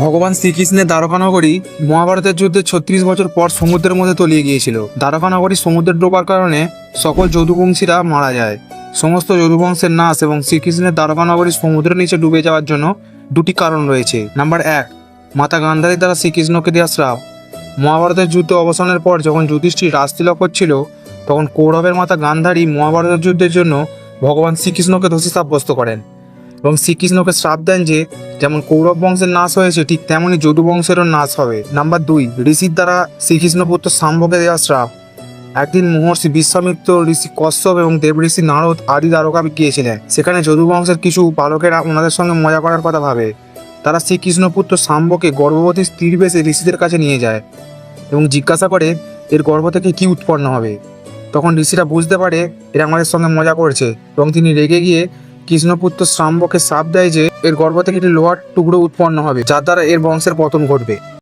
ভগবান শ্রীকৃষ্ণের দ্বারকানগরী মহাভারতের যুদ্ধে ছত্রিশ বছর পর সমুদ্রের মধ্যে তলিয়ে গিয়েছিল। দ্বারকানগরী সমুদ্রে ডোবার কারণে সকল যদুবংশীরা মারা যায়। সমস্ত যদুবংশের নাশ এবং শ্রীকৃষ্ণের দ্বারকানগরী সমুদ্রের নিচে ডুবে যাওয়ার জন্য দুটি কারণ রয়েছে। নাম্বার এক, মাতা গান্ধারী দ্বারা শ্রীকৃষ্ণকে দেওয়া শ্রাপ। মহাভারতের যুদ্ধ অবসানের পর যখন যুধিষ্ঠির রাজতিলক করছিল তখন কৌরবের মাতা গান্ধারী মহাভারতের যুদ্ধের জন্য ভগবান শ্রীকৃষ্ণকে দোষী সাব্যস্ত করেন। এবং শ্রীকৃষ্ণকে শ্রাপ দেন যে, যেমন কৌরব বংশের নাশ হয়েছে, ঠিক তেমনই যদু বংশেরও নাশ হবে। নাম্বার দুই, ঋষির দ্বারা শ্রীকৃষ্ণ পুত্র সাম্ভকে দেওয়া শ্রাপ। একদিন মহর্ষি বিশ্বামিত্র ঋষি কশ্যপ এবং দেব ঋষি নারদ আদি দ্বারকা গিয়েছিলেন। সেখানে যদু বংশের কিছু বালকেরা ওনাদের সঙ্গে মজা করার কথা ভাবে। তারা শ্রীকৃষ্ণ পুত্র সাম্বকে গর্ভবতী স্ত্রীর বেশে ঋষিদের কাছে নিয়ে যায় এবং জিজ্ঞাসা করে, এর গর্ভ থেকে কি উৎপন্ন হবে? তখন ঋষিরা বুঝতে পারে, এরা আমাদের সঙ্গে মজা করছে এবং তিনি রেগে গিয়ে কৃষ্ণপুত্র শ্রাম্বকে সাপ দেয় যে, এর গর্ভ থেকে একটি লোহার টুকরো উৎপন্ন হবে, যার দ্বারা এর বংশের পতন ঘটবে।